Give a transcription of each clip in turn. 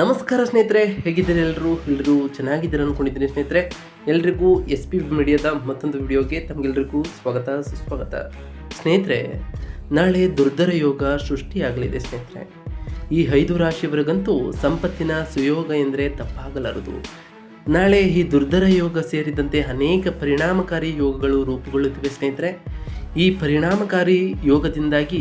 ನಮಸ್ಕಾರ ಸ್ನೇಹಿತರೆ, ಹೇಗಿದ್ದೀರಿ ಎಲ್ಲರೂ ಎಲ್ಲರೂ ಚೆನ್ನಾಗಿದ್ದೀರ ಅಂದ್ಕೊಂಡಿದ್ದೀನಿ ಸ್ನೇಹಿತರೆ. ಎಲ್ರಿಗೂ ಎಸ್ ಪಿ ಮೀಡಿಯಾದ ಮತ್ತೊಂದು ವಿಡಿಯೋಗೆ ತಮಗೆಲ್ರಿಗೂ ಸ್ವಾಗತ, ಸುಸ್ವಾಗತ. ಸ್ನೇಹಿತರೆ, ನಾಳೆ ದುರ್ಧರ ಯೋಗ ಸೃಷ್ಟಿಯಾಗಲಿದೆ ಸ್ನೇಹಿತರೆ. ಈ ಐದು ರಾಶಿಯವರಿಗಂತೂ ಸಂಪತ್ತಿನ ಸುಯೋಗ ಎಂದರೆ ತಪ್ಪಾಗಲಾರದು. ನಾಳೆ ಈ ದುರ್ಧರ ಯೋಗ ಸೇರಿದಂತೆ ಅನೇಕ ಪರಿಣಾಮಕಾರಿ ಯೋಗಗಳು ರೂಪುಗೊಳ್ಳುತ್ತಿವೆ ಸ್ನೇಹಿತರೆ. ಈ ಪರಿಣಾಮಕಾರಿ ಯೋಗದಿಂದಾಗಿ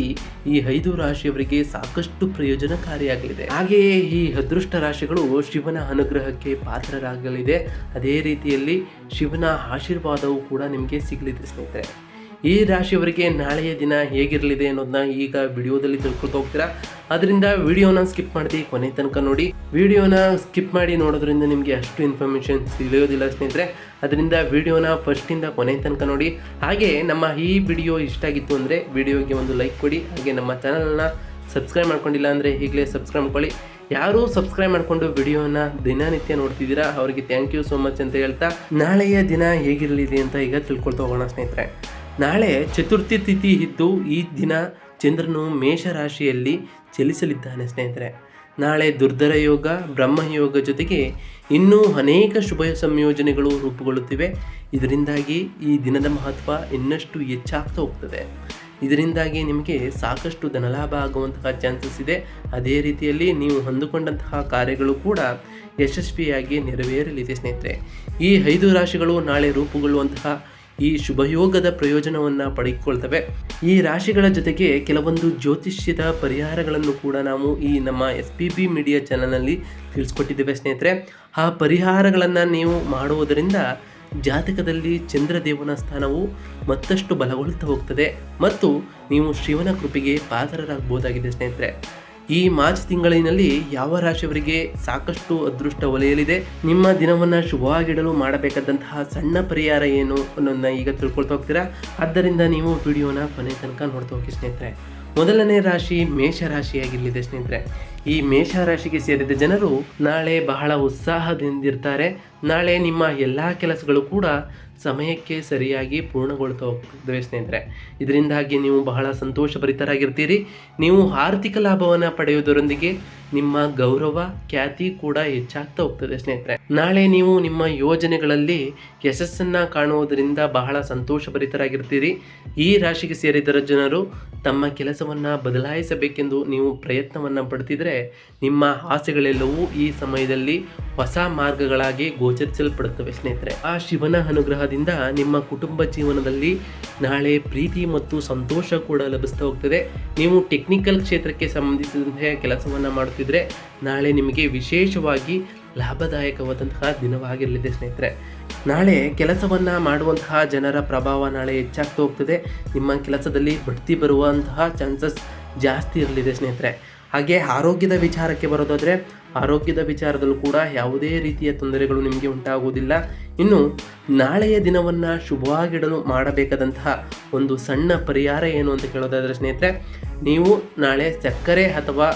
ಈ ಐದು ರಾಶಿಯವರಿಗೆ ಸಾಕಷ್ಟು ಪ್ರಯೋಜನಕಾರಿಯಾಗಲಿದೆ. ಹಾಗೆಯೇ ಈ ಅದೃಷ್ಟ ರಾಶಿಗಳು ಶಿವನ ಅನುಗ್ರಹಕ್ಕೆ ಪಾತ್ರರಾಗಲಿದೆ. ಅದೇ ರೀತಿಯಲ್ಲಿ ಶಿವನ ಆಶೀರ್ವಾದವು ಕೂಡ ನಿಮಗೆ ಸಿಗಲಿದೆ ಸ್ನೇಹಿತರೆ. ಈ ರಾಶಿಯವರಿಗೆ ನಾಳೆಯ ದಿನ ಹೇಗಿರಲಿದೆ ಅನ್ನೋದನ್ನ ಈಗ ವಿಡಿಯೋದಲ್ಲಿ ತಿಳ್ಕೊಳ್ತಾ ಹೋಗ್ತೀರಾ? ಅದರಿಂದ ವಿಡಿಯೋನ ಸ್ಕಿಪ್ ಮಾಡಿ ಕೊನೆ ತನಕ ನೋಡಿ. ವಿಡಿಯೋನ ಸ್ಕಿಪ್ ಮಾಡಿ ನೋಡೋದ್ರಿಂದ ನಿಮಗೆ ಅಷ್ಟು ಇನ್ಫಾರ್ಮೇಷನ್ ತಿಳಿಯೋದಿಲ್ಲ ಸ್ನೇಹಿತರೆ. ಅದರಿಂದ ವಿಡಿಯೋನ ಫಸ್ಟಿಂದ ಕೊನೆ ತನಕ ನೋಡಿ. ಹಾಗೆ ನಮ್ಮ ಈ ವಿಡಿಯೋ ಇಷ್ಟ ಆಗಿತ್ತು ಅಂದರೆ ವಿಡಿಯೋಗೆ ಒಂದು ಲೈಕ್ ಕೊಡಿ. ಹಾಗೆ ನಮ್ಮ ಚಾನಲ್ನ ಸಬ್ಸ್ಕ್ರೈಬ್ ಮಾಡ್ಕೊಂಡಿಲ್ಲ ಅಂದರೆ ಈಗಲೇ ಸಬ್ಸ್ಕ್ರೈಬ್ ಮಾಡ್ಕೊಳ್ಳಿ. ಯಾರು ಸಬ್ಸ್ಕ್ರೈಬ್ ಮಾಡಿಕೊಂಡು ವಿಡಿಯೋನ ದಿನನಿತ್ಯ ನೋಡ್ತಿದ್ದೀರಾ? ಅವರಿಗೆ ಥ್ಯಾಂಕ್ ಯು ಸೋ ಮಚ್ ಅಂತ ಹೇಳ್ತಾ ನಾಳೆಯ ದಿನ ಹೇಗಿರಲಿದೆ ಅಂತ ಈಗ ತಿಳ್ಕೊಳ್ತಾ ಹೋಗೋಣ ಸ್ನೇಹಿತರೆ. ನಾಳೆ ಚತುರ್ಥಿ ತಿಥಿ ಇದ್ದು ಈ ದಿನ ಚಂದ್ರನು ಮೇಷರಾಶಿಯಲ್ಲಿ ಚಲಿಸಲಿದ್ದಾನೆ ಸ್ನೇಹಿತರೆ. ನಾಳೆ ದುರ್ಧರ ಯೋಗ ಬ್ರಹ್ಮಯೋಗ ಜೊತೆಗೆ ಇನ್ನೂ ಅನೇಕ ಶುಭ ಸಂಯೋಜನೆಗಳು ರೂಪುಗೊಳ್ಳುತ್ತಿವೆ. ಇದರಿಂದಾಗಿ ಈ ದಿನದ ಮಹತ್ವ ಇನ್ನಷ್ಟು ಹೆಚ್ಚಾಗ್ತಾ ಹೋಗ್ತದೆ. ಇದರಿಂದಾಗಿ ನಿಮಗೆ ಸಾಕಷ್ಟು ಧನಲಾಭ ಆಗುವಂತಹ ಚಾನ್ಸಸ್ ಇದೆ. ಅದೇ ರೀತಿಯಲ್ಲಿ ನೀವು ಹೊಂದಿಕೊಂಡಂತಹ ಕಾರ್ಯಗಳು ಕೂಡ ಯಶಸ್ವಿಯಾಗಿ ನೆರವೇರಲಿದೆ ಸ್ನೇಹಿತರೆ. ಈ ಐದು ರಾಶಿಗಳು ನಾಳೆ ರೂಪುಗೊಳ್ಳುವಂತಹ ಈ ಶುಭಯೋಗದ ಪ್ರಯೋಜನವನ್ನು ಪಡೆದುಕೊಳ್ತವೆ. ಈ ರಾಶಿಗಳ ಜೊತೆಗೆ ಕೆಲವೊಂದು ಜ್ಯೋತಿಷ್ಯದ ಪರಿಹಾರಗಳನ್ನು ಕೂಡ ನಾವು ಈ ನಮ್ಮ ಎಸ್ ಪಿ ಬಿ ಮೀಡಿಯಾ ಚಾನಲ್ನಲ್ಲಿ ತಿಳಿಸ್ಕೊಟ್ಟಿದ್ದೇವೆ ಸ್ನೇಹಿತರೆ. ಆ ಪರಿಹಾರಗಳನ್ನು ನೀವು ಮಾಡುವುದರಿಂದ ಜಾತಕದಲ್ಲಿ ಚಂದ್ರದೇವನ ಸ್ಥಾನವು ಮತ್ತಷ್ಟು ಬಲಗೊಳ್ಳುತ್ತಾ ಹೋಗ್ತದೆ. ಮತ್ತು ನೀವು ಶಿವನ ಕೃಪೆಗೆ ಪಾತ್ರರಾಗಬಹುದಾಗಿದೆ ಸ್ನೇಹಿತರೆ. ಈ ಮಾರ್ಚ್ ತಿಂಗಳಿನಲ್ಲಿ ಯಾವ ರಾಶಿಯವರಿಗೆ ಸಾಕಷ್ಟು ಅದೃಷ್ಟ ಒಲೆಯಲಿದೆ? ನಿಮ್ಮ ದಿನವನ್ನು ಶುಭವಾಗಿಡಲು ಮಾಡಬೇಕಾದಂತಹ ಸಣ್ಣ ಪರಿಹಾರ ಏನು ಅನ್ನೋದನ್ನ ಈಗ ತಿಳ್ಕೊಳ್ತಾ ಹೋಗ್ತೀರಾ? ಆದ್ದರಿಂದ ನೀವು ವಿಡಿಯೋನ ಕೊನೆ ತನಕ ನೋಡ್ತಾ ಹೋಗಿ ಸ್ನೇಹಿತರೆ. ಮೊದಲನೇ ರಾಶಿ ಮೇಷ ರಾಶಿಯಾಗಿರಲಿದೆ ಸ್ನೇಹಿತರೆ. ಈ ಮೇಷ ರಾಶಿಗೆ ಸೇರಿದ ಜನರು ನಾಳೆ ಬಹಳ ಉತ್ಸಾಹದಿಂದಿರ್ತಾರೆ. ನಾಳೆ ನಿಮ್ಮ ಎಲ್ಲ ಕೆಲಸಗಳು ಕೂಡ ಸಮಯಕ್ಕೆ ಸರಿಯಾಗಿ ಪೂರ್ಣಗೊಳ್ತಾ ಹೋಗ್ತವೆ ಸ್ನೇಹಿತರೆ. ಇದರಿಂದಾಗಿ ನೀವು ಬಹಳ ಸಂತೋಷಭರಿತರಾಗಿರ್ತೀರಿ. ನೀವು ಆರ್ಥಿಕ ಲಾಭವನ್ನು ಪಡೆಯುವುದರೊಂದಿಗೆ ನಿಮ್ಮ ಗೌರವ ಖ್ಯಾತಿ ಕೂಡ ಹೆಚ್ಚಾಗ್ತಾ ಹೋಗ್ತದೆ ಸ್ನೇಹಿತರೆ. ನಾಳೆ ನೀವು ನಿಮ್ಮ ಯೋಜನೆಗಳಲ್ಲಿ ಯಶಸ್ಸನ್ನು ಕಾಣುವುದರಿಂದ ಬಹಳ ಸಂತೋಷಭರಿತರಾಗಿರ್ತೀರಿ. ಈ ರಾಶಿಗೆ ಸೇರಿದ ಜನರು ತಮ್ಮ ಕೆಲಸವನ್ನು ಬದಲಾಯಿಸಬೇಕೆಂದು ನೀವು ಪ್ರಯತ್ನವನ್ನು ಪಡ್ತಿದ್ರೆ ನಿಮ್ಮ ಆಸೆಗಳೆಲ್ಲವೂ ಈ ಸಮಯದಲ್ಲಿ ಹೊಸ ಮಾರ್ಗಗಳಾಗಿ ಗೋಚರಿಸಲ್ಪಡುತ್ತವೆ ಸ್ನೇಹಿತರೆ. ಆ ಶಿವನ ಅನುಗ್ರಹದಿಂದ ನಿಮ್ಮ ಕುಟುಂಬ ಜೀವನದಲ್ಲಿ ನಾಳೆ ಪ್ರೀತಿ ಮತ್ತು ಸಂತೋಷ ಕೂಡ ಲಭಿಸ್ತಾ ಹೋಗ್ತದೆ. ನೀವು ಟೆಕ್ನಿಕಲ್ ಕ್ಷೇತ್ರಕ್ಕೆ ಸಂಬಂಧಿಸಿದಂತೆ ಕೆಲಸವನ್ನು ಮಾಡುತ್ತಿದ್ರೆ ನಾಳೆ ನಿಮಗೆ ವಿಶೇಷವಾಗಿ ಲಾಭದಾಯಕವಾದಂತಹ ದಿನವಾಗಿರಲಿದೆ ಸ್ನೇಹಿತರೆ. ನಾಳೆ ಕೆಲಸವನ್ನು ಮಾಡುವಂತಹ ಜನರ ಪ್ರಭಾವ ನಾಳೆ ಹೆಚ್ಚಾಗ್ತಾ ಹೋಗ್ತದೆ. ನಿಮ್ಮ ಕೆಲಸದಲ್ಲಿ ಬಡ್ತಿ ಬರುವಂತಹ ಚಾನ್ಸಸ್ ಜಾಸ್ತಿ ಇರಲಿದೆ ಸ್ನೇಹಿತರೆ. ಹಾಗೆ ಆರೋಗ್ಯದ ವಿಚಾರಕ್ಕೆ ಬರೋದಾದರೆ ಆರೋಗ್ಯದ ವಿಚಾರದಲ್ಲೂ ಕೂಡ ಯಾವುದೇ ರೀತಿಯ ತೊಂದರೆಗಳು ನಿಮಗೆ ಉಂಟಾಗುವುದಿಲ್ಲ. ಇನ್ನು ನಾಳೆಯ ದಿನವನ್ನು ಶುಭವಾಗಿಡಲು ಮಾಡಬೇಕಾದಂತಹ ಒಂದು ಸಣ್ಣ ಪರಿಹಾರ ಏನು ಅಂತ ಕೇಳೋದಾದರೆ ಸ್ನೇಹಿತರೆ, ನೀವು ನಾಳೆ ಸಕ್ಕರೆ ಅಥವಾ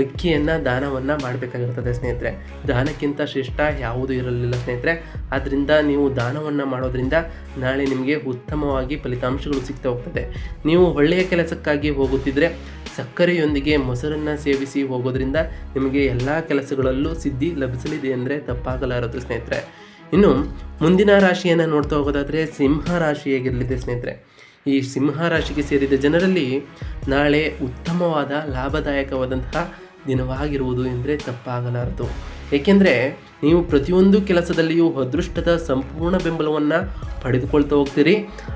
ಅಕ್ಕಿಯನ್ನು ದಾನವನ್ನು ಮಾಡಬೇಕಾಗಿರ್ತದೆ ಸ್ನೇಹಿತರೆ. ದಾನಕ್ಕಿಂತ ಶ್ರೇಷ್ಠ ಯಾವುದೂ ಇರಲಿಲ್ಲ ಸ್ನೇಹಿತರೆ. ಆದ್ದರಿಂದ ನೀವು ದಾನವನ್ನು ಮಾಡೋದ್ರಿಂದ ನಾಳೆ ನಿಮಗೆ ಉತ್ತಮವಾಗಿ ಫಲಿತಾಂಶಗಳು ಸಿಗ್ತಾ ಹೋಗ್ತದೆ. ನೀವು ಒಳ್ಳೆಯ ಕೆಲಸಕ್ಕಾಗಿ ಹೋಗುತ್ತಿದ್ದರೆ ಸಕ್ಕರೆಯೊಂದಿಗೆ ಮೊಸರನ್ನು ಸೇವಿಸಿ ಹೋಗೋದ್ರಿಂದ ನಿಮಗೆ ಎಲ್ಲ ಕೆಲಸಗಳಲ್ಲೂ ಸಿದ್ಧಿ ಲಭಿಸಲಿದೆ ಅಂದರೆ ತಪ್ಪಾಗಲಾರದು ಸ್ನೇಹಿತರೆ. ಇನ್ನು ಮುಂದಿನ ರಾಶಿಯನ್ನು ನೋಡ್ತಾ ಹೋಗೋದಾದರೆ ಸಿಂಹ ರಾಶಿಯಾಗಿರಲಿದೆ ಸ್ನೇಹಿತರೆ. ಈ ಸಿಂಹ ರಾಶಿಗೆ ಸೇರಿದ ಜನರಲ್ಲಿ ನಾಳೆ ಉತ್ತಮವಾದ ಲಾಭದಾಯಕವಾದಂತಹ ದಿನವಾಗಿರುವುದು ಎಂದರೆ ತಪ್ಪಾಗಲಾರದು. ಏಕೆಂದರೆ ನೀವು ಪ್ರತಿಯೊಂದು ಕೆಲಸದಲ್ಲಿಯೂ ಅದೃಷ್ಟದ ಸಂಪೂರ್ಣ ಬೆಂಬಲವನ್ನು ಪಡೆದುಕೊಳ್ತಾ ಹೋಗ್ತೀರಿ.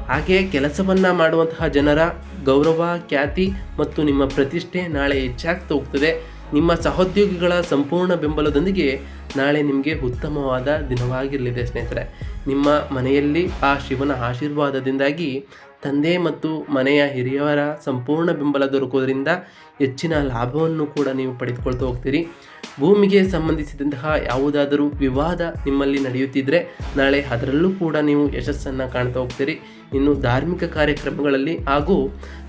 ಹಾಗೆ ಕೆಲಸವನ್ನು ಮಾಡುವಂತಹ ಜನರ ಗೌರವ, ಖ್ಯಾತಿ ಮತ್ತು ನಿಮ್ಮ ಪ್ರತಿಷ್ಠೆ ನಾಳೆ ಹೆಚ್ಚಾಗ್ತಾ ಹೋಗ್ತದೆ. ನಿಮ್ಮ ಸಹೋದ್ಯೋಗಿಗಳ ಸಂಪೂರ್ಣ ಬೆಂಬಲದೊಂದಿಗೆ ನಾಳೆ ನಿಮಗೆ ಉತ್ತಮವಾದ ದಿನವಾಗಿರಲಿದೆ ಸ್ನೇಹಿತರೆ. ನಿಮ್ಮ ಮನೆಯಲ್ಲಿ ಆ ಶಿವನ ಆಶೀರ್ವಾದದಿಂದಾಗಿ ತಂದೆ ಮತ್ತು ಮನೆಯ ಹಿರಿಯವರ ಸಂಪೂರ್ಣ ಬೆಂಬಲ ದೊರಕೋದ್ರಿಂದ ಹೆಚ್ಚಿನ ಲಾಭವನ್ನು ಕೂಡ ನೀವು ಪಡೆದುಕೊಳ್ತಾ ಹೋಗ್ತೀರಿ. ಭೂಮಿಗೆ ಸಂಬಂಧಿಸಿದಂತಹ ಯಾವುದಾದರೂ ವಿವಾದ ನಿಮ್ಮಲ್ಲಿ ನಡೆಯುತ್ತಿದ್ದರೆ ನಾಳೆ ಅದರಲ್ಲೂ ಕೂಡ ನೀವು ಯಶಸ್ಸನ್ನು ಕಾಣ್ತಾ ಹೋಗ್ತೀರಿ. ಇನ್ನು ಧಾರ್ಮಿಕ ಕಾರ್ಯಕ್ರಮಗಳಲ್ಲಿ ಹಾಗೂ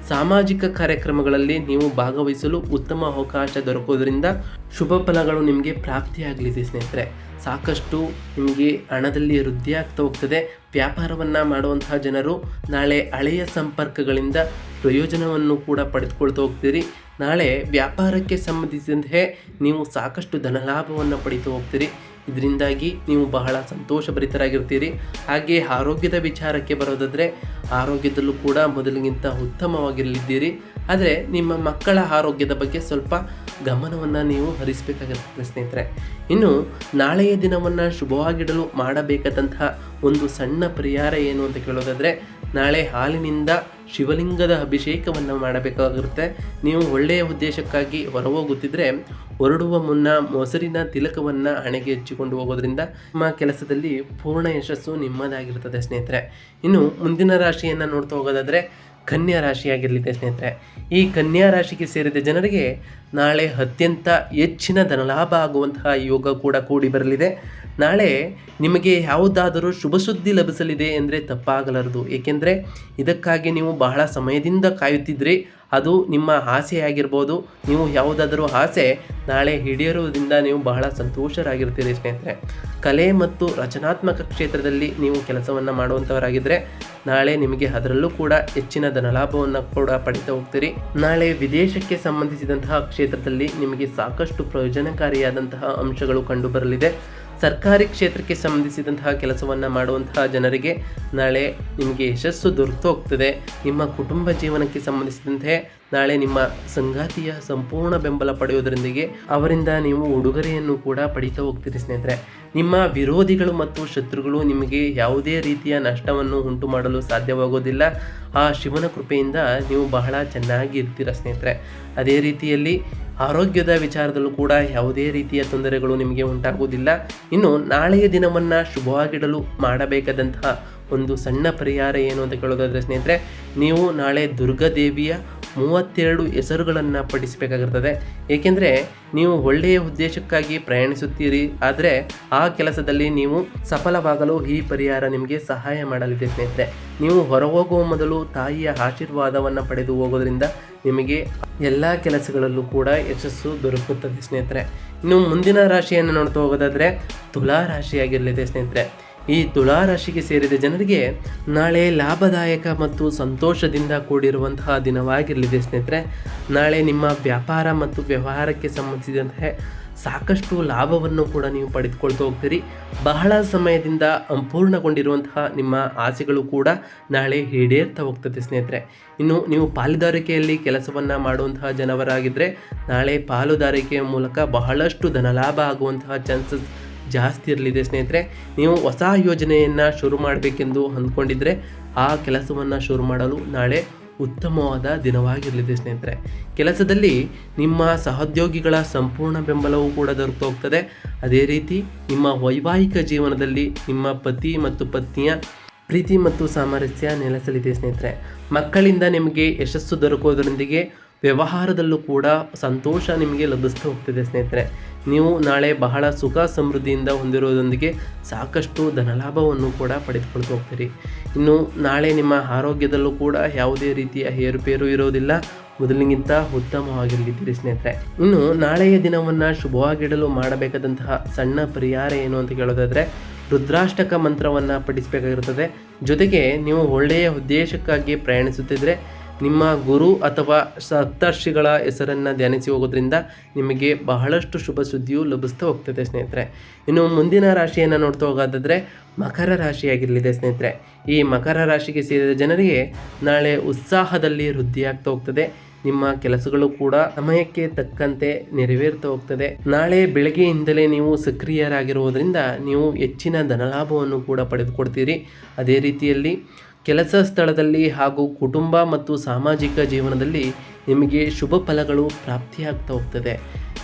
ಸಾಮಾಜಿಕ ಕಾರ್ಯಕ್ರಮಗಳಲ್ಲಿ ನೀವು ಭಾಗವಹಿಸಲು ಉತ್ತಮ ಅವಕಾಶ ದೊರಕೋದ್ರಿಂದ ಶುಭ ಫಲಗಳು ನಿಮಗೆ ಪ್ರಾಪ್ತಿಯಾಗಲಿದೆ ಸ್ನೇಹಿತರೆ. ಸಾಕಷ್ಟು ನಿಮಗೆ ಹಣದಲ್ಲಿ ವೃದ್ಧಿಯಾಗ್ತಾ ಹೋಗ್ತದೆ. ವ್ಯಾಪಾರವನ್ನು ಮಾಡುವಂತಹ ಜನರು ನಾಳೆ ಹಳೆಯ ಸಂಪರ್ಕಗಳಿಂದ ಪ್ರಯೋಜನವನ್ನು ಕೂಡ ಪಡೆದುಕೊಳ್ತಾ ಹೋಗ್ತೀರಿ. ನಾಳೆ ವ್ಯಾಪಾರಕ್ಕೆ ಸಂಬಂಧಿಸಿದಂತೆ ನೀವು ಸಾಕಷ್ಟು ಧನಲಾಭವನ್ನು ಪಡೀತಾ ಹೋಗ್ತೀರಿ. ಇದರಿಂದಾಗಿ ನೀವು ಬಹಳ ಸಂತೋಷಭರಿತರಾಗಿರ್ತೀರಿ. ಹಾಗೆ ಆರೋಗ್ಯದ ವಿಚಾರಕ್ಕೆ ಬರೋದಾದರೆ ಆರೋಗ್ಯದಲ್ಲೂ ಕೂಡ ಮೊದಲಿಗಿಂತ ಉತ್ತಮವಾಗಿರಲಿದ್ದೀರಿ. ಆದರೆ ನಿಮ್ಮ ಮಕ್ಕಳ ಆರೋಗ್ಯದ ಬಗ್ಗೆ ಸ್ವಲ್ಪ ಗಮನವನ್ನು ನೀವು ಹರಿಸಬೇಕಾಗಿರ್ತದೆ ಸ್ನೇಹಿತರೆ. ಇನ್ನು ನಾಳೆಯ ದಿನವನ್ನು ಶುಭವಾಗಿಡಲು ಮಾಡಬೇಕಾದಂತಹ ಒಂದು ಸಣ್ಣ ಪರಿಹಾರ ಏನು ಅಂತ ಕೇಳೋದಾದರೆ ನಾಳೆ ಹಾಲಿನಿಂದ ಶಿವಲಿಂಗದ ಅಭಿಷೇಕವನ್ನು ಮಾಡಬೇಕಾಗಿರುತ್ತೆ. ನೀವು ಒಳ್ಳೆಯ ಉದ್ದೇಶಕ್ಕಾಗಿ ಹೊರಹೋಗುತ್ತಿದ್ದರೆ ಹೊರಡುವ ಮುನ್ನ ಮೊಸರಿನ ತಿಲಕವನ್ನು ಹಣೆಗೆ ಹಚ್ಚಿಕೊಂಡು ಹೋಗೋದ್ರಿಂದ ನಿಮ್ಮ ಕೆಲಸದಲ್ಲಿ ಪೂರ್ಣ ಯಶಸ್ಸು ನಿಮ್ಮದಾಗಿರುತ್ತದೆ ಸ್ನೇಹಿತರೆ. ಇನ್ನು ಮುಂದಿನ ರಾಶಿಯನ್ನು ನೋಡ್ತಾ ಹೋಗೋದಾದರೆ ಕನ್ಯಾ ರಾಶಿಯಾಗಿರಲಿದೆ ಸ್ನೇಹಿತರೆ. ಈ ಕನ್ಯಾ ರಾಶಿಗೆ ಸೇರಿದ ಜನರಿಗೆ ನಾಳೆ ಅತ್ಯಂತ ಹೆಚ್ಚಿನ ಧನಲಾಭ ಆಗುವಂತಹ ಯೋಗ ಕೂಡ ಕೂಡಿ ಬರಲಿದೆ. ನಾಳೆ ನಿಮಗೆ ಯಾವುದಾದರೂ ಶುಭ ಸುದ್ದಿ ಲಭಿಸಲಿದೆ ಎಂದರೆ ತಪ್ಪಾಗಲಾರದು. ಏಕೆಂದರೆ ಇದಕ್ಕಾಗಿ ನೀವು ಬಹಳ ಸಮಯದಿಂದ ಕಾಯುತ್ತಿದ್ರಿ. ಅದು ನಿಮ್ಮ ಆಸೆಯಾಗಿರ್ಬೋದು. ನೀವು ಯಾವುದಾದರೂ ಆಸೆ ನಾಳೆ ಹಿಡಿಯಿರುವುದರಿಂದ ನೀವು ಬಹಳ ಸಂತೋಷರಾಗಿರ್ತೀರಿ ಸ್ನೇಹಿತರೆ. ಕಲೆ ಮತ್ತು ರಚನಾತ್ಮಕ ಕ್ಷೇತ್ರದಲ್ಲಿ ನೀವು ಕೆಲಸವನ್ನು ಮಾಡುವಂಥವರಾಗಿದ್ದರೆ ನಾಳೆ ನಿಮಗೆ ಅದರಲ್ಲೂ ಕೂಡ ಹೆಚ್ಚಿನ ಧನಲಾಭವನ್ನು ಕೂಡ ಪಡಿತಾ ಹೋಗ್ತೀರಿ. ನಾಳೆ ವಿದೇಶಕ್ಕೆ ಸಂಬಂಧಿಸಿದಂತಹ ಕ್ಷೇತ್ರದಲ್ಲಿ ನಿಮಗೆ ಸಾಕಷ್ಟು ಪ್ರಯೋಜನಕಾರಿಯಾದಂತಹ ಅಂಶಗಳು ಕಂಡುಬರಲಿದೆ. ಸರ್ಕಾರಿ ಕ್ಷೇತ್ರಕ್ಕೆ ಸಂಬಂಧಿಸಿದಂತಹ ಕೆಲಸವನ್ನು ಮಾಡುವಂತಹ ಜನರಿಗೆ ನಾಳೆ ನಿಮಗೆ ಯಶಸ್ಸು ದೊರೆತು ಹೋಗ್ತದೆ ನಿಮ್ಮ ಕುಟುಂಬ ಜೀವನಕ್ಕೆ ಸಂಬಂಧಿಸಿದಂತೆ ನಾಳೆ ನಿಮ್ಮ ಸಂಗಾತಿಯ ಸಂಪೂರ್ಣ ಬೆಂಬಲ ಪಡೆಯುವುದರೊಂದಿಗೆ ಅವರಿಂದ ನೀವು ಉಡುಗೊರೆಯನ್ನು ಕೂಡ ಪಡಿತಾ ಹೋಗ್ತೀರಿ ಸ್ನೇಹಿತರೆ. ನಿಮ್ಮ ವಿರೋಧಿಗಳು ಮತ್ತು ಶತ್ರುಗಳು ನಿಮಗೆ ಯಾವುದೇ ರೀತಿಯ ನಷ್ಟವನ್ನು ಉಂಟು ಮಾಡಲು ಸಾಧ್ಯವಾಗೋದಿಲ್ಲ. ಆ ಶಿವನ ಕೃಪೆಯಿಂದ ನೀವು ಬಹಳ ಚೆನ್ನಾಗಿ ಇರ್ತೀರ ಸ್ನೇಹಿತರೆ. ಅದೇ ರೀತಿಯಲ್ಲಿ ಆರೋಗ್ಯದ ವಿಚಾರದಲ್ಲೂ ಕೂಡ ಯಾವುದೇ ರೀತಿಯ ತೊಂದರೆಗಳು ನಿಮಗೆ ಉಂಟಾಗುವುದಿಲ್ಲ. ಇನ್ನು ನಾಳೆಯ ದಿನವನ್ನು ಶುಭವಾಗಿಡಲು ಮಾಡಬೇಕಾದಂತಹ ಒಂದು ಸಣ್ಣ ಪರಿಹಾರ ಏನು ಅಂತ ಕೇಳೋದಾದರೆ ಸ್ನೇಹಿತರೆ, ನೀವು ನಾಳೆ ದುರ್ಗಾದೇವಿಯ ಮೂವತ್ತೆರಡು ಹೆಸರುಗಳನ್ನು ಪಡಿಸಬೇಕಾಗಿರ್ತದೆ ಏಕೆಂದರೆ ನೀವು ಒಳ್ಳೆಯ ಉದ್ದೇಶಕ್ಕಾಗಿ ಪ್ರಯಾಣಿಸುತ್ತೀರಿ, ಆದರೆ ಆ ಕೆಲಸದಲ್ಲಿ ನೀವು ಸಫಲವಾಗಲು ಈ ಪರಿಹಾರ ನಿಮಗೆ ಸಹಾಯ ಮಾಡಲಿದೆ ಸ್ನೇಹಿತರೆ. ನೀವು ಹೊರಹೋಗುವ ಮೊದಲು ತಾಯಿಯ ಆಶೀರ್ವಾದವನ್ನು ಪಡೆದು ಹೋಗೋದ್ರಿಂದ ನಿಮಗೆ ಎಲ್ಲ ಕೆಲಸಗಳಲ್ಲೂ ಕೂಡ ಯಶಸ್ಸು ದೊರಕುತ್ತದೆ ಸ್ನೇಹಿತರೆ. ಇನ್ನು ಮುಂದಿನ ರಾಶಿಯನ್ನು ನೋಡ್ತಾ ಹೋಗೋದಾದರೆ ತುಲಾ ರಾಶಿಯಾಗಿರಲಿದೆ ಸ್ನೇಹಿತರೆ. ಈ ತುಲಾ ರಾಶಿಗೆ ಸೇರಿದ ಜನರಿಗೆ ನಾಳೆ ಲಾಭದಾಯಕ ಮತ್ತು ಸಂತೋಷದಿಂದ ಕೂಡಿರುವಂತಹ ದಿನವಾಗಿರಲಿದೆ ಸ್ನೇಹಿತರೆ. ನಾಳೆ ನಿಮ್ಮ ವ್ಯಾಪಾರ ಮತ್ತು ವ್ಯವಹಾರಕ್ಕೆ ಸಂಬಂಧಿಸಿದಂತೆ ಸಾಕಷ್ಟು ಲಾಭವನ್ನು ಕೂಡ ನೀವು ಪಡೆದುಕೊಳ್ತಾ ಹೋಗ್ತೀರಿ. ಬಹಳ ಸಮಯದಿಂದ ಅಪೂರ್ಣಗೊಂಡಿರುವಂತಹ ನಿಮ್ಮ ಆಸೆಗಳು ಕೂಡ ನಾಳೆ ಈಡೇರ್ತಾ ಹೋಗ್ತದೆ ಸ್ನೇಹಿತರೆ. ಇನ್ನು ನೀವು ಪಾಲುದಾರಿಕೆಯಲ್ಲಿ ಕೆಲಸವನ್ನು ಮಾಡುವಂತಹ ಜನವರಾಗಿದ್ದರೆ ನಾಳೆ ಪಾಲುದಾರಿಕೆಯ ಮೂಲಕ ಬಹಳಷ್ಟು ಧನಲಾಭ ಆಗುವಂತಹ ಚಾನ್ಸಸ್ ಜಾಸ್ತಿ ಇರಲಿದೆ ಸ್ನೇಹಿತರೆ, ನೀವು ಹೊಸ ಯೋಜನೆಯನ್ನು ಶುರು ಮಾಡಬೇಕೆಂದು ಅಂದ್ಕೊಂಡಿದ್ರೆ ಆ ಕೆಲಸವನ್ನು ಶುರು ಮಾಡಲು ನಾಳೆ ಉತ್ತಮವಾದ ದಿನವಾಗಿರಲಿದೆ ಸ್ನೇಹಿತರೆ. ಕೆಲಸದಲ್ಲಿ ನಿಮ್ಮ ಸಹೋದ್ಯೋಗಿಗಳ ಸಂಪೂರ್ಣ ಬೆಂಬಲವೂ ಕೂಡ ದೊರಕು ಹೋಗ್ತದೆ. ಅದೇ ರೀತಿ ನಿಮ್ಮ ವೈವಾಹಿಕ ಜೀವನದಲ್ಲಿ ನಿಮ್ಮ ಪತಿ ಮತ್ತು ಪತ್ನಿಯ ಪ್ರೀತಿ ಮತ್ತು ಸಾಮರಸ್ಯ ನೆಲೆಸಲಿದೆ ಸ್ನೇಹಿತರೆ. ಮಕ್ಕಳಿಂದ ನಿಮಗೆ ಯಶಸ್ಸು ದೊರಕುವುದರೊಂದಿಗೆ ವ್ಯವಹಾರದಲ್ಲೂ ಕೂಡ ಸಂತೋಷ ನಿಮಗೆ ಲಭಿಸ್ತಾ ಹೋಗ್ತಿದೆ ಸ್ನೇಹಿತರೆ. ನೀವು ನಾಳೆ ಬಹಳ ಸುಖ ಸಮೃದ್ಧಿಯಿಂದ ಹೊಂದಿರೋದೊಂದಿಗೆ ಸಾಕಷ್ಟು ಧನಲಾಭವನ್ನು ಕೂಡ ಪಡೆದುಕೊಳ್ತಾ ಹೋಗ್ತೀರಿ. ಇನ್ನು ನಾಳೆ ನಿಮ್ಮ ಆರೋಗ್ಯದಲ್ಲೂ ಕೂಡ ಯಾವುದೇ ರೀತಿಯ ಏರುಪೇರು ಇರೋದಿಲ್ಲ. ಮೊದಲಿಗಿಂತ ಉತ್ತಮವಾಗಿರಲಿದ್ದೀರಿ ಸ್ನೇಹಿತರೆ. ಇನ್ನು ನಾಳೆಯ ದಿನವನ್ನು ಶುಭವಾಗಿಡಲು ಮಾಡಬೇಕಾದಂತಹ ಸಣ್ಣ ಪರಿಹಾರ ಏನು ಅಂತ ಕೇಳೋದಾದರೆ, ರುದ್ರಾಷ್ಟಕ ಮಂತ್ರವನ್ನು ಪಠಿಸಬೇಕಾಗಿರುತ್ತದೆ ಜೊತೆಗೆ ನೀವು ಒಳ್ಳೆಯ ಉದ್ದೇಶಕ್ಕಾಗಿ ಪ್ರಯಾಣಿಸುತ್ತಿದ್ದರೆ ನಿಮ್ಮ ಗುರು ಅಥವಾ ಸಪ್ತರ್ಷಿಗಳ ಹೆಸರನ್ನು ಧ್ಯಾನಿಸಿ ಹೋಗೋದ್ರಿಂದ ನಿಮಗೆ ಬಹಳಷ್ಟು ಶುಭ ಸುದ್ದಿಯು ಲಭಿಸ್ತಾ ಹೋಗ್ತದೆ ಸ್ನೇಹಿತರೆ. ಇನ್ನು ಮುಂದಿನ ರಾಶಿಯನ್ನು ನೋಡ್ತಾ ಹೋಗೋದಾದರೆ ಮಕರ ರಾಶಿಯಾಗಿರಲಿದೆ ಸ್ನೇಹಿತರೆ. ಈ ಮಕರ ರಾಶಿಗೆ ಸೇರಿದ ಜನರಿಗೆ ನಾಳೆ ಉತ್ಸಾಹದಲ್ಲಿ ವೃದ್ಧಿಯಾಗ್ತಾ ಹೋಗ್ತದೆ. ನಿಮ್ಮ ಕೆಲಸಗಳು ಕೂಡ ಸಮಯಕ್ಕೆ ತಕ್ಕಂತೆ ನೆರವೇರ್ತಾ ಹೋಗ್ತದೆ. ನಾಳೆ ಬೆಳಗ್ಗೆಯಿಂದಲೇ ನೀವು ಸಕ್ರಿಯರಾಗಿರುವುದರಿಂದ ನೀವು ಹೆಚ್ಚಿನ ಧನಲಾಭವನ್ನು ಕೂಡ ಪಡೆದುಕೊಡ್ತೀರಿ ಅದೇ ರೀತಿಯಲ್ಲಿ ಕೆಲಸ ಸ್ಥಳದಲ್ಲಿ ಹಾಗೂ ಕುಟುಂಬ ಮತ್ತು ಸಾಮಾಜಿಕ ಜೀವನದಲ್ಲಿ ನಿಮಗೆ ಶುಭ ಫಲಗಳು ಪ್ರಾಪ್ತಿಯಾಗ್ತಾ ಹೋಗ್ತದೆ.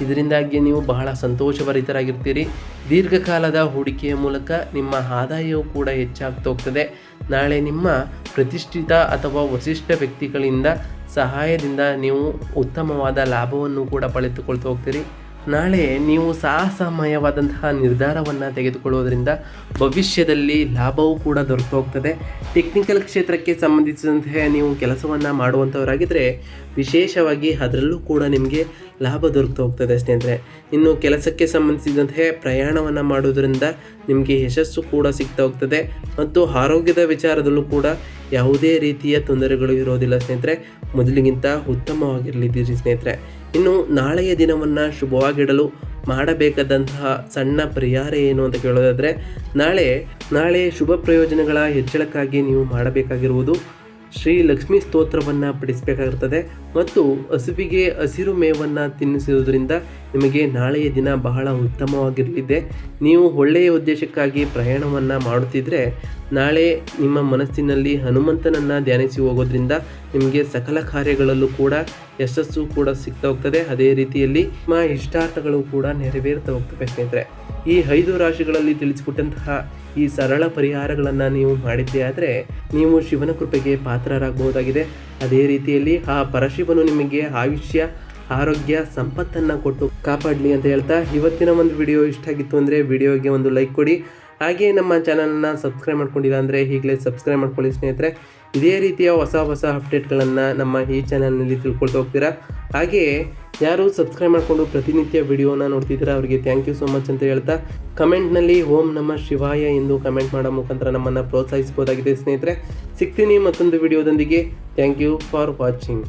ಇದರಿಂದಾಗಿ ನೀವು ಬಹಳ ಸಂತೋಷಭರಿತರಾಗಿರ್ತೀರಿ. ದೀರ್ಘಕಾಲದ ಹೂಡಿಕೆಯ ಮೂಲಕ ನಿಮ್ಮ ಆದಾಯವು ಕೂಡ ಹೆಚ್ಚಾಗ್ತಾ ಹೋಗ್ತದೆ. ನಾಳೆ ನಿಮ್ಮ ಪ್ರತಿಷ್ಠಿತ ಅಥವಾ ವಸಿಷ್ಠ ವ್ಯಕ್ತಿಗಳಿಂದ ಸಹಾಯದಿಂದ ನೀವು ಉತ್ತಮವಾದ ಲಾಭವನ್ನು ಕೂಡ ಪಡೆದುಕೊಳ್ತಾ ಹೋಗ್ತೀರಿ. ನಾಳೆ ನೀವು ಸಾಹಸಮಯವಾದಂತಹ ನಿರ್ಧಾರವನ್ನು ತೆಗೆದುಕೊಳ್ಳುವುದರಿಂದ ಭವಿಷ್ಯದಲ್ಲಿ ಲಾಭವೂ ಕೂಡ ದೊರೆತು ಹೋಗ್ತದೆ ಟೆಕ್ನಿಕಲ್ ಕ್ಷೇತ್ರಕ್ಕೆ ಸಂಬಂಧಿಸಿದಂತೆ ನೀವು ಕೆಲಸವನ್ನು ಮಾಡುವಂಥವರಾಗಿದ್ದರೆ ವಿಶೇಷವಾಗಿ ಅದರಲ್ಲೂ ಕೂಡ ನಿಮಗೆ ಲಾಭ ದೊರಕ್ತಾ ಹೋಗ್ತದೆ ಸ್ನೇಹಿತರೆ ಇನ್ನು ಕೆಲಸಕ್ಕೆ ಸಂಬಂಧಿಸಿದಂತೆ ಪ್ರಯಾಣವನ್ನು ಮಾಡೋದರಿಂದ ನಿಮಗೆ ಯಶಸ್ಸು ಕೂಡ ಸಿಗ್ತಾ ಹೋಗ್ತದೆ. ಮತ್ತು ಆರೋಗ್ಯದ ವಿಚಾರದಲ್ಲೂ ಕೂಡ ಯಾವುದೇ ರೀತಿಯ ತೊಂದರೆಗಳು ಇರೋದಿಲ್ಲ ಸ್ನೇಹಿತರೆ ಮೊದಲಿಗಿಂತ ಉತ್ತಮವಾಗಿರಲಿದ್ದೀರಿ ಸ್ನೇಹಿತರೆ. ಇನ್ನು ನಾಳೆಯ ದಿನವನ್ನು ಶುಭವಾಗಿಡಲು ಮಾಡಬೇಕಾದಂತಹ ಸಣ್ಣ ಪರಿಹಾರ ಏನು ಅಂತ ಕೇಳೋದಾದರೆ, ನಾಳೆ ನಾಳೆ ಶುಭ ಪ್ರಯೋಜನಗಳ ಹೆಚ್ಚಳಕ್ಕಾಗಿ ನೀವು ಮಾಡಬೇಕಾಗಿರುವುದು ಶ್ರೀ ಲಕ್ಷ್ಮೀ ಸ್ತೋತ್ರವನ್ನು ಪಡಿಸಬೇಕಾಗಿರ್ತದೆ ಮತ್ತು ಹಸುವಿಗೆ ಹಸಿರು ಮೇವನ್ನು ತಿನ್ನಿಸುವುದರಿಂದ ನಿಮಗೆ ನಾಳೆಯ ದಿನ ಬಹಳ ಉತ್ತಮವಾಗಿರಲಿದೆ ನೀವು ಒಳ್ಳೆಯ ಉದ್ದೇಶಕ್ಕಾಗಿ ಪ್ರಯಾಣವನ್ನು ಮಾಡುತ್ತಿದ್ದರೆ ನಾಳೆ ನಿಮ್ಮ ಮನಸ್ಸಿನಲ್ಲಿ ಹನುಮಂತನನ್ನು ಧ್ಯಾನಿಸಿ ಹೋಗೋದ್ರಿಂದ ನಿಮಗೆ ಸಕಲ ಕಾರ್ಯಗಳಲ್ಲೂ ಕೂಡ ಯಶಸ್ಸು ಕೂಡ ಸಿಗ್ತಾ ಹೋಗ್ತದೆ. ಅದೇ ರೀತಿಯಲ್ಲಿ ನಿಮ್ಮ ಇಷ್ಟಾರ್ಥಗಳು ಕೂಡ ನೆರವೇರ್ತಾ ಹೋಗ್ತವೆ ಸ್ನೇಹಿತರೆ. ಈ ಐದು ರಾಶಿಗಳಲ್ಲಿ ತಿಳಿಸಿಕೊಟ್ಟಂತಹ ಈ ಸರಳ ಪರಿಹಾರಗಳನ್ನು ನೀವು ಮಾಡಿದ್ದೇ ಆದರೆ ನೀವು ಶಿವನ ಕೃಪೆಗೆ ಪಾತ್ರರಾಗಬಹುದಾಗಿದೆ. ಅದೇ ರೀತಿಯಲ್ಲಿ ಆ ಪರಶಿವನು ನಿಮಗೆ ಆಯುಷ್ಯ, ಆರೋಗ್ಯ, ಸಂಪತ್ತನ್ನು ಕೊಟ್ಟು ಕಾಪಾಡಲಿ ಅಂತ ಹೇಳ್ತಾ ಇವತ್ತಿನ ಒಂದು ವಿಡಿಯೋ ಇಷ್ಟ ಆಗಿತ್ತು ಅಂದರೆ ವಿಡಿಯೋಗೆ ಒಂದು ಲೈಕ್ ಕೊಡಿ. ಹಾಗೆ ನಮ್ಮ ಚಾನಲನ್ನು ಸಬ್ಸ್ಕ್ರೈಬ್ ಮಾಡ್ಕೊಂಡಿಲ್ಲ ಅಂದರೆ ಈಗಲೇ ಸಬ್ಸ್ಕ್ರೈಬ್ ಮಾಡ್ಕೊಳ್ಳಿ ಸ್ನೇಹಿತರೆ. ಇದೇ ರೀತಿಯ ಹೊಸ ಹೊಸ ಅಪ್ಡೇಟ್ಗಳನ್ನು ನಮ್ಮ ಈ ಚಾನಲ್ನಲ್ಲಿ ತಿಳ್ಕೊಳ್ತಾ ಹೋಗ್ತೀರಾ. ಹಾಗೆಯೇ ಯಾರು ಸಬ್ಸ್ಕ್ರೈಬ್ ಮಾಡಿಕೊಂಡು ಪ್ರತಿನಿತ್ಯ ವಿಡಿಯೋನ ನೋಡ್ತಿದ್ದೀರಾ ಅವರಿಗೆ ಥ್ಯಾಂಕ್ ಯು ಸೋ ಮಚ್ ಅಂತ ಹೇಳ್ತಾ ಕಮೆಂಟ್ನಲ್ಲಿ ಓಂ ನಮ್ಮ ಶಿವಾಯ ಎಂದು ಕಮೆಂಟ್ ಮಾಡೋ ಮುಖಾಂತರ ನಮ್ಮನ್ನು ಪ್ರೋತ್ಸಾಹಿಸ್ಬೋದಾಗಿದೆ ಸ್ನೇಹಿತರೆ. ಸಿಗ್ತೀನಿ ಮತ್ತೊಂದು ವಿಡಿಯೋದೊಂದಿಗೆ. Thank you for watching